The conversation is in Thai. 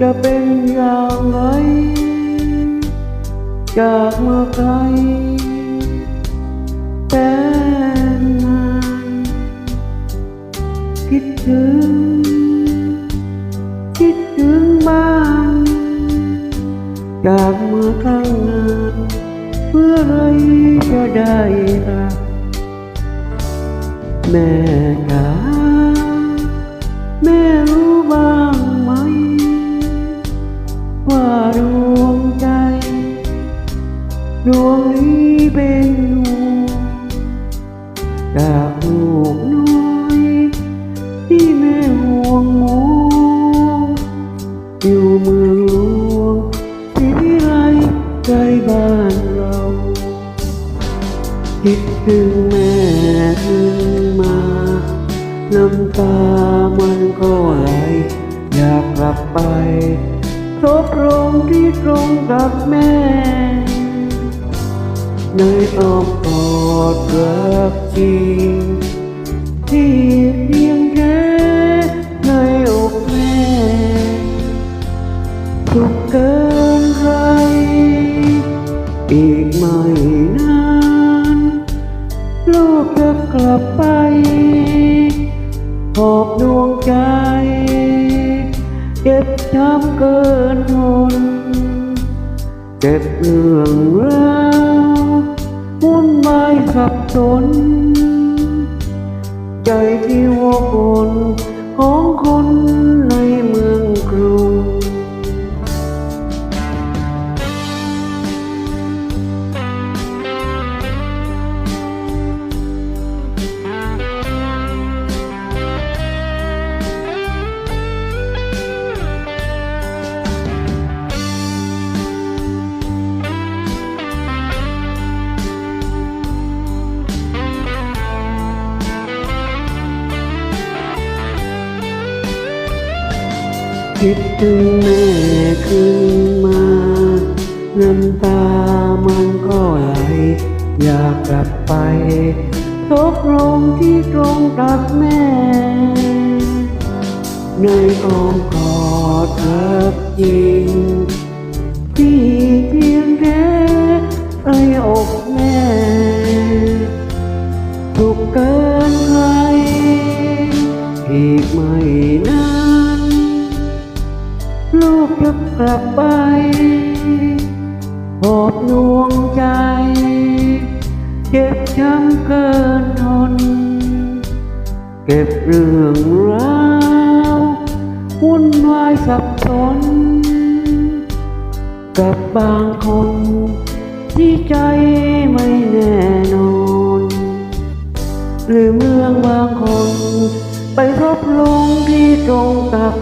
จะเป็นอย่างไร จากเมื่อไกลแต่นานคิดถึง คิดถึงบ้านจากเมื่อข้างนานเพื่ออะไรจะได้รักแม่จ๋า ดวงนี้เป็นห่วงจากลูกน้อยที่แม่ห่วงมองอยู่เมืองหลวงที่วิไลใจบ้านเราคิดถึงแม่ขึ้นมาน้ำตามันก็ไหลอยากกลับไปทบตรงที่ตรงกับแม่ ในอ้อมกอดรักจริง ที่เพียงแค่ในอกแม่สุขเกินใครอีกไม่นานลูกจะกลับไป หอบดวงใจ เก็บช้ำเกินทนเก็บเรื่องรา วุ่นวายสับสน ใจที่วกวนของคนในเมืองกรุง คิดถึงแม่ขึ้นมา น้ำตามันก็ไหล อยากกลับไปทบลงที่ตรงตักแม่ ในอ้อมกอดรักจริงที่เพียงแค่ไอ้อกแม่ทุกข์เกินใครอีกไม่นาน ลูกจะกลับไปหอบดวงใจ เจ็บช้ำเกินทน เก็บเรื่องราววุ่นวายสับสน กับบางคนที่ใจไม่แน่นอน หรือเมืองบางคน ไปทบลงที่ตรงกับ